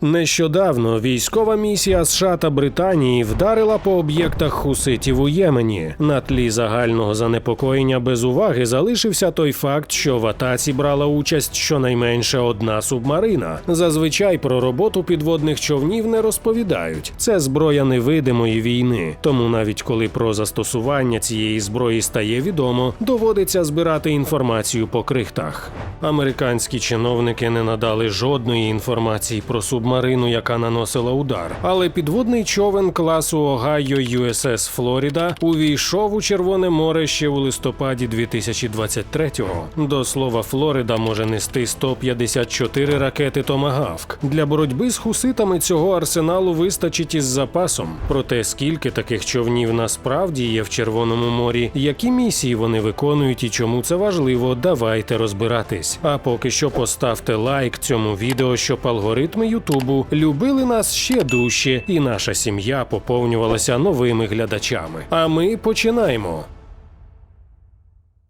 Нещодавно військова місія США та Британії вдарила по об'єктах хуситів у Ємені. На тлі загального занепокоєння без уваги залишився той факт, що в атаці брала участь щонайменше одна субмарина. Зазвичай про роботу підводних човнів не розповідають. Це зброя невидимої війни. Тому навіть коли про застосування цієї зброї стає відомо, доводиться збирати інформацію по крихтах. Американські чиновники не надали жодної інформації про субмарину, яка наносила удар. Але підводний човен класу Огайо USS Флоріда увійшов у Червоне море ще у листопаді 2023-го. До слова, Флорида може нести 154 ракети Томагавк. Для боротьби з хуситами цього арсеналу вистачить із запасом. Проте скільки таких човнів насправді є в Червоному морі, які місії вони виконують і чому це важливо, давайте розбиратись. А поки що поставте лайк цьому відео, щоб алгоритми Ютубу любили нас ще дужче, і наша сім'я поповнювалася новими глядачами. А ми починаємо.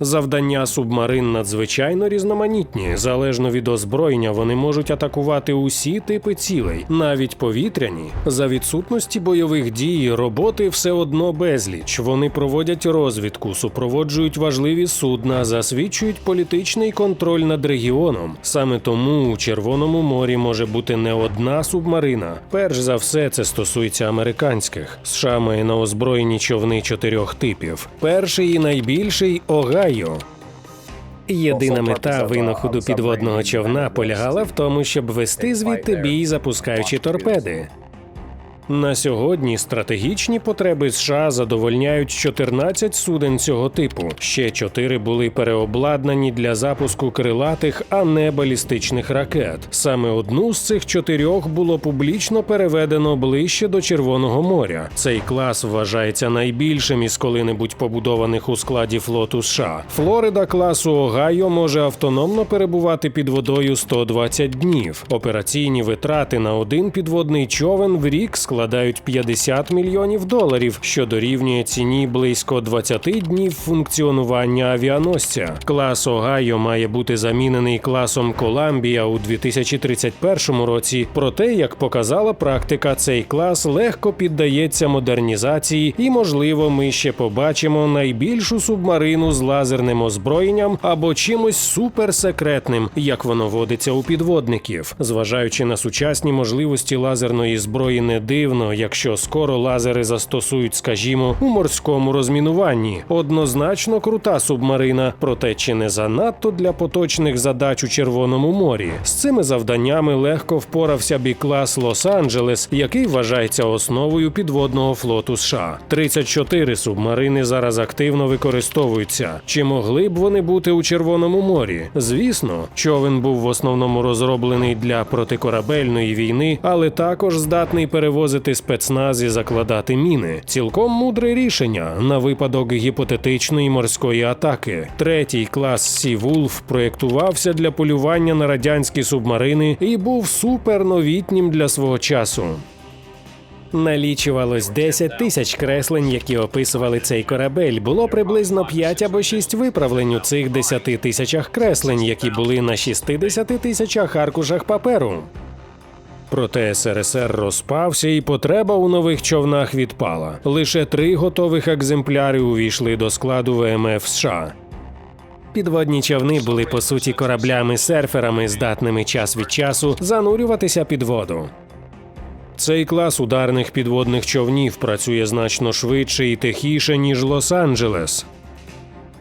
Завдання субмарин надзвичайно різноманітні. Залежно від озброєння, вони можуть атакувати усі типи цілей, навіть повітряні. За відсутності бойових дій роботи все одно безліч. Вони проводять розвідку, супроводжують важливі судна, засвідчують політичний контроль над регіоном. Саме тому у Червоному морі може бути не одна субмарина. Перш за все, це стосується американських. США має на озброєнні човни чотирьох типів. Перший і найбільший Огайо. Єдина мета винаходу підводного човна полягала в тому, щоб вести звідти бій, запускаючи торпеди. На сьогодні стратегічні потреби США задовольняють 14 суден цього типу. Ще 4 були переобладнані для запуску крилатих, а не балістичних ракет. Саме одну з цих чотирьох було публічно переведено ближче до Червоного моря. Цей клас вважається найбільшим із коли-небудь побудованих у складі флоту США. Флорида класу Огайо може автономно перебувати під водою 120 днів. Операційні витрати на один підводний човен в рік складають 50 мільйонів доларів, що дорівнює ціні близько 20 днів функціонування авіаносця. Клас Огайо має бути замінений класом Коламбія у 2031 році. Проте, як показала практика, цей клас легко піддається модернізації, і, можливо, ми ще побачимо найбільшу субмарину з лазерним озброєнням або чимось суперсекретним, як воно водиться у підводників. Зважаючи на сучасні можливості лазерної зброї, не дивно, якщо скоро лазери застосують, скажімо, у морському розмінуванні. Однозначно крута субмарина, проте чи не занадто для поточних задач у Червоному морі. З цими завданнями легко впорався б і клас Лос-Анджелес, який вважається основою підводного флоту США. 34 субмарини зараз активно використовуються. Чи могли б вони бути у Червоному морі? Звісно, човен був в основному розроблений для протикорабельної війни, але також здатний перевозити спецназ і закладати міни. Цілком мудре рішення на випадок гіпотетичної морської атаки. Третій клас Сі Вулф проєктувався для полювання на радянські субмарини і був суперновітнім для свого часу. Налічувалось 10 тисяч креслень, які описували цей корабель. Було приблизно 5 або 6 виправлень у цих 10 тисячах креслень, які були на 60 тисячах аркушах паперу. Проте СРСР розпався, і потреба у нових човнах відпала. Лише три готових екземпляри увійшли до складу ВМФ США. Підводні човни були по суті кораблями-серферами, здатними час від часу занурюватися під воду. Цей клас ударних підводних човнів працює значно швидше і тихіше, ніж Лос-Анджелес.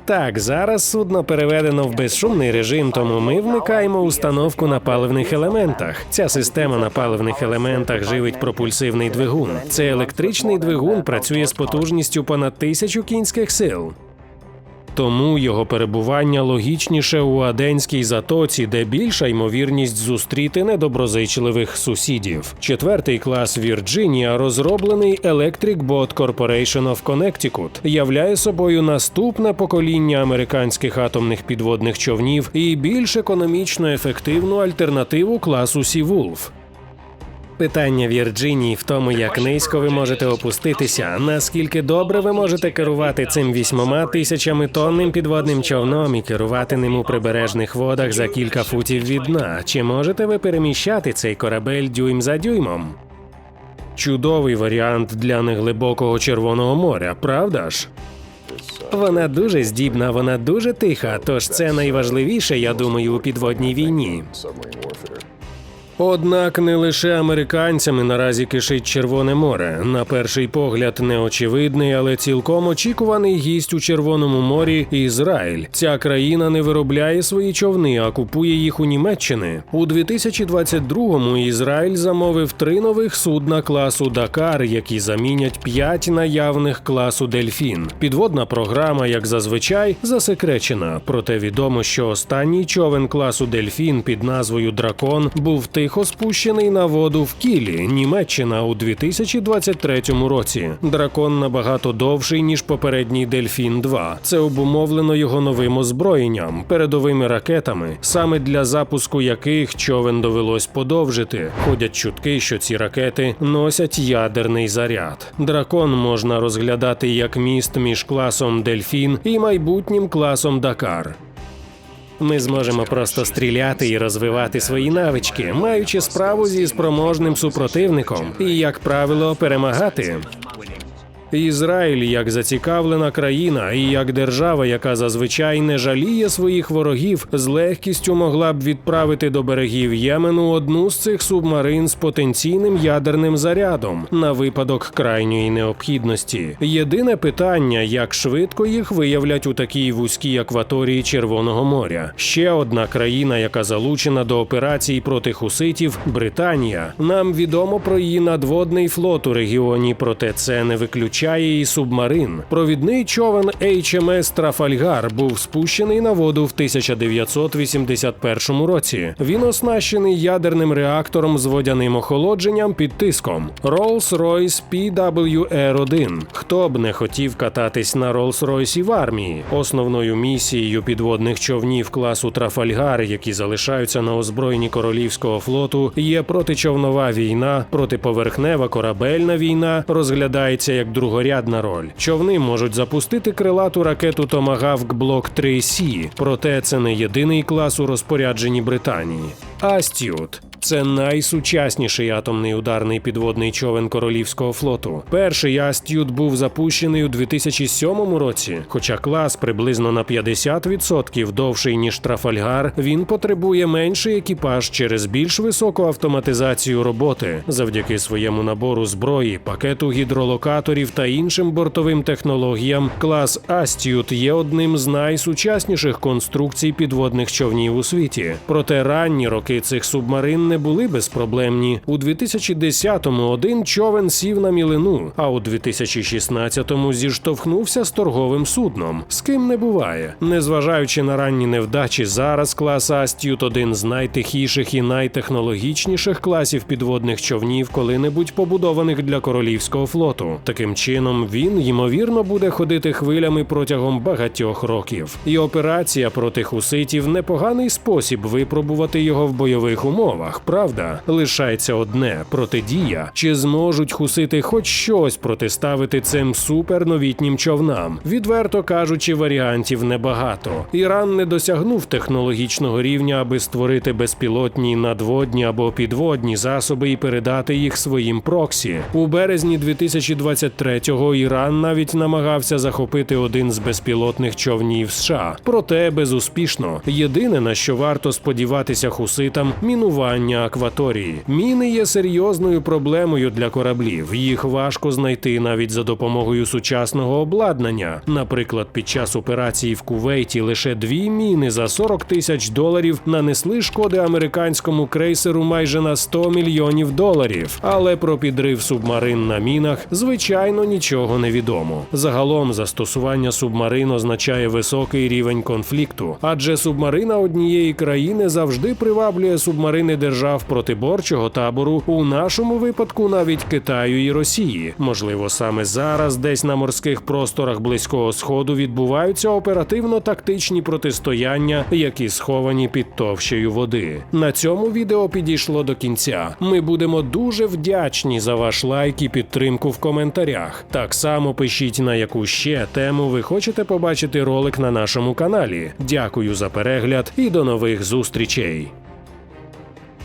Так, зараз судно переведено в безшумний режим, тому ми вмикаємо установку на паливних елементах. Ця система на паливних елементах живить пропульсивний двигун. Цей електричний двигун працює з потужністю понад тисячу кінських сил. Тому його перебування логічніше у Аденській затоці, де більша ймовірність зустріти недоброзичливих сусідів. Четвертий клас Вірджинія, розроблений Electric Boat Corporation of Connecticut, являє собою наступне покоління американських атомних підводних човнів і більш економічно ефективну альтернативу класу Сі Вулф. Питання Вірджинії в тому, як низько ви можете опуститися, наскільки добре ви можете керувати цим вісьмома тисячами тонним підводним човном і керувати ним у прибережних водах за кілька футів від дна. Чи можете ви переміщати цей корабель дюйм за дюймом? Чудовий варіант для неглибокого Червоного моря, правда ж? Вона дуже здібна, вона дуже тиха, тож це найважливіше, я думаю, у підводній війні. Однак не лише американцями наразі кишить Червоне море. На перший погляд неочевидний, але цілком очікуваний гість у Червоному морі Ізраїль. Ця країна не виробляє свої човни, а купує їх у Німеччини. У 2022-му Ізраїль замовив три нових судна класу Дакар, які замінять п'ять наявних класу Дельфін. Підводна програма, як зазвичай, засекречена. Проте відомо, що останній човен класу Дельфін під назвою Дракон був тихо спущений на воду в Кілі, Німеччина у 2023 році. Дракон набагато довший ніж попередній Дельфін 2. Це обумовлено його новим озброєнням, передовими ракетами, саме для запуску яких човен довелось подовжити. Ходять чутки, що ці ракети носять ядерний заряд. Дракон можна розглядати як міст між класом Дельфін і майбутнім класом Дакар. Ми зможемо просто стріляти і розвивати свої навички, маючи справу зі спроможним супротивником, і, як правило, перемагати. Ізраїль як зацікавлена країна і як держава, яка зазвичай не жаліє своїх ворогів, з легкістю могла б відправити до берегів Ємену одну з цих субмарин з потенційним ядерним зарядом на випадок крайньої необхідності. Єдине питання, як швидко їх виявлять у такій вузькій акваторії Червоного моря. Ще одна країна, яка залучена до операцій проти хуситів Британія. Нам відомо про її надводний флот у регіоні, проте це не виключає і субмарин. Провідний човен HMS Трафальгар був спущений на воду в 1981 році. Він оснащений ядерним реактором з водяним охолодженням під тиском Rolls-Royce PWR-1. Хто б не хотів кататись на Rolls-Royce в армії? Основною місією підводних човнів класу Трафальгар, які залишаються на озброєнні королівського флоту, є протичовнова війна, протиповерхнева корабельна війна розглядається як другорядна роль. Човни можуть запустити крилату ракету Томагавк Блок 3 Сі, проте це не єдиний клас у розпорядженні Британії. Астют це найсучасніший атомний ударний підводний човен королівського флоту. Перший Астют був запущений у 2007 році. Хоча клас приблизно на 50% довший ніж Трафальгар, він потребує менший екіпаж через більш високу автоматизацію роботи завдяки своєму набору зброї, пакету гідролокаторів та іншим бортовим технологіям. Клас Астют є одним з найсучасніших конструкцій підводних човнів у світі. Проте ранні роки цих субмарин не були безпроблемні. У 2010-му один човен сів на мілину, а у 2016-му зіштовхнувся з торговим судном. З ким не буває. Незважаючи на ранні невдачі, зараз клас Астют один з найтихіших і найтехнологічніших класів підводних човнів, коли-небудь побудованих для королівського флоту. Таким чином, він ймовірно буде ходити хвилями протягом багатьох років. І операція проти хуситів непоганий спосіб випробувати його в бойових умовах. Правда, лишається одне протидія, чи зможуть хусити хоч щось протиставити цим суперновітнім човнам. Відверто кажучи, варіантів небагато. Іран не досягнув технологічного рівня, аби створити безпілотні надводні або підводні засоби і передати їх своїм проксі. У березні 2023-го Іран навіть намагався захопити один з безпілотних човнів США, проте безуспішно. Єдине на що варто сподіватися хуситам мінування акваторії. Міни є серйозною проблемою для кораблів. Їх важко знайти навіть за допомогою сучасного обладнання. Наприклад, під час операції в Кувейті лише дві міни за 40 тисяч доларів нанесли шкоди американському крейсеру майже на 100 мільйонів доларів. Але про підрив субмарин на мінах звичайно нічого не відомо. Загалом застосування субмарин означає високий рівень конфлікту, адже субмарина однієї країни завжди приваблює субмарини держави держав протиборчого табору, у нашому випадку навіть Китаю і Росії. Можливо, саме зараз, десь на морських просторах близького сходу, відбуваються оперативно-тактичні протистояння, які сховані під товщею води. На цьому відео підійшло до кінця. Ми будемо дуже вдячні за ваш лайк і підтримку в коментарях. Так само пишіть на яку ще тему ви хочете побачити ролик на нашому каналі. Дякую за перегляд і до нових зустрічей.